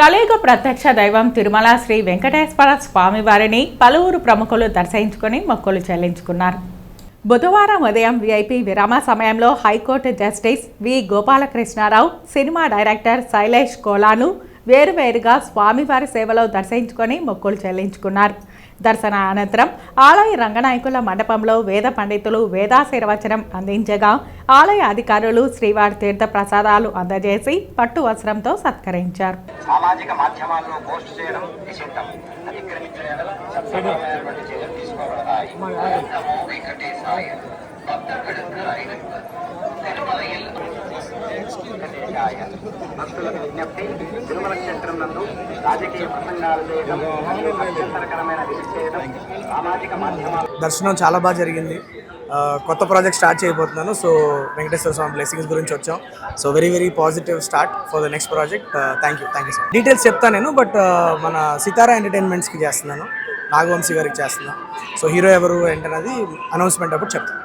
కలయిక ప్రత్యక్ష దైవం తిరుమల శ్రీ వెంకటేశ్వర స్వామివారిని పలువురు ప్రముఖులు దర్శించుకుని మొక్కులు చెల్లించుకున్నారు. బుధవారం ఉదయం విఐపి విరామ సమయంలో high court justice V Gopalakrishna Rao cinema director Sailesh Kolanu వేరువేరుగా స్వామివారి సేవలో దర్శించుకొని మొక్కులు చెల్లించుకున్నారు. దర్శన అనంతరం ఆలయ రంగనాయకుల మండపంలో వేద పండితులు వేదాశీర్వచనం అందించగా ఆలయ అధికారులు శ్రీవారి తీర్థ ప్రసాదాలు అందజేసి పట్టు వస్త్రంతో సత్కరించారు. సామాజిక మాధ్యమాల్లో పోస్ట్ చేయడం నిషిద్ధం. వెంకటేశాయ భక్తులకు విజ్ఞప్తి తిరుమల క్షేత్రం నందు రాజకీయ ప్రసంగాలు చేయడం చేయడం సామాజిక మాధ్యమాలు దర్శనం చాలా బాగా జరిగింది. కొత్త ప్రాజెక్ట్ స్టార్ట్ చేయబోతున్నాను. సో వెంకటేశ్వర స్వామి బ్లెస్సింగ్స్ గురించి వచ్చాం. So very very positive start for the next project thank you thank you sir details చెప్తాను నేను బట్ uh, మన సితారా ఎంటర్టైన్మెంట్స్కి చేస్తున్నాను. నాగవంశీ గారికి చేస్తున్నాను. సో హీరో ఎవరు ఏంటన్నది అనౌన్స్మెంట్ అప్పుడు చెప్తాను.